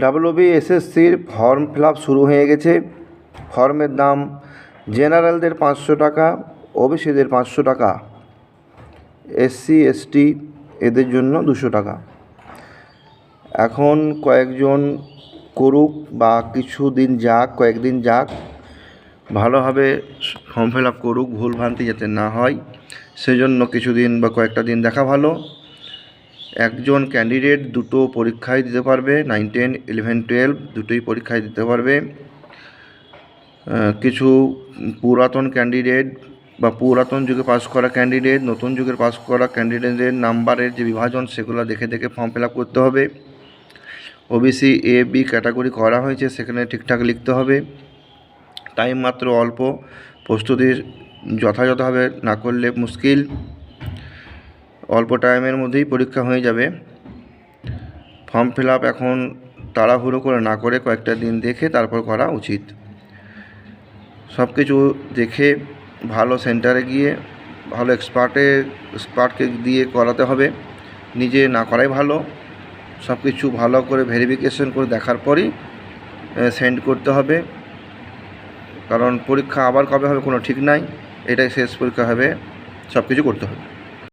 WB এসএসসির form fill up শুরু হয়ে গেছে। ফর্মের দাম জেনারেলদের পাঁচশো টাকা, ওবিসিদের পাঁচশো টাকা, এসসি, এসটি এদের জন্য দুশো টাকা। এখন কয়েকজন করুক বা কিছু দিন যাক, কয়েকদিন যাক, ভালোভাবে ফর্ম ফিল আপ করুক ভুলভ্রান্তি যাতে না হয়, সেজন্য কিছুদিন বা কয়েকটা দিন দেখা ভালো। একজন ক্যান্ডিডেট দুটো পরীক্ষায় দিতে পারবে নাইন টেন ইলেভেন টুয়েলভ দুটোই পরীক্ষায় দিতে পারবে। কিছু পুরাতন ক্যান্ডিডেট বা পুরাতন যুগে পাস করা ক্যান্ডিডেট, নতুন যুগের পাস করা ক্যান্ডিডেটের নাম্বারের যে বিভাজন সেগুলো দেখে দেখে ফর্ম ফিল করতে হবে। ওবিসি এ বি ক্যাটাগরি করা হয়েছে, সেখানে ঠিকঠাক লিখতে হবে। টাইম মাত্র অল্প, প্রস্তুতি যথাযথভাবে না করলে মুশকিল। অল্প টাইমের মধ্যেই পরীক্ষা হয়ে যাবে। ফর্ম ফিল এখন তাড়াহুড়ো করে না করে কয়েকটা দিন দেখে তারপর করা উচিত। সব কিছু দেখে ভালো সেন্টারে গিয়ে ভালো এক্সপার্টে এক্সপার্টকে দিয়ে করাতে হবে। নিজে না করাই ভালো। সব কিছু ভালো করে ভেরিফিকেশন করে দেখার পরই সেন্ড করতে হবে। কারণ পরীক্ষা আবার কবে হবে কোনো ঠিক নাই। এটাই শেষ পরীক্ষা হবে। সব কিছু করতে হবে।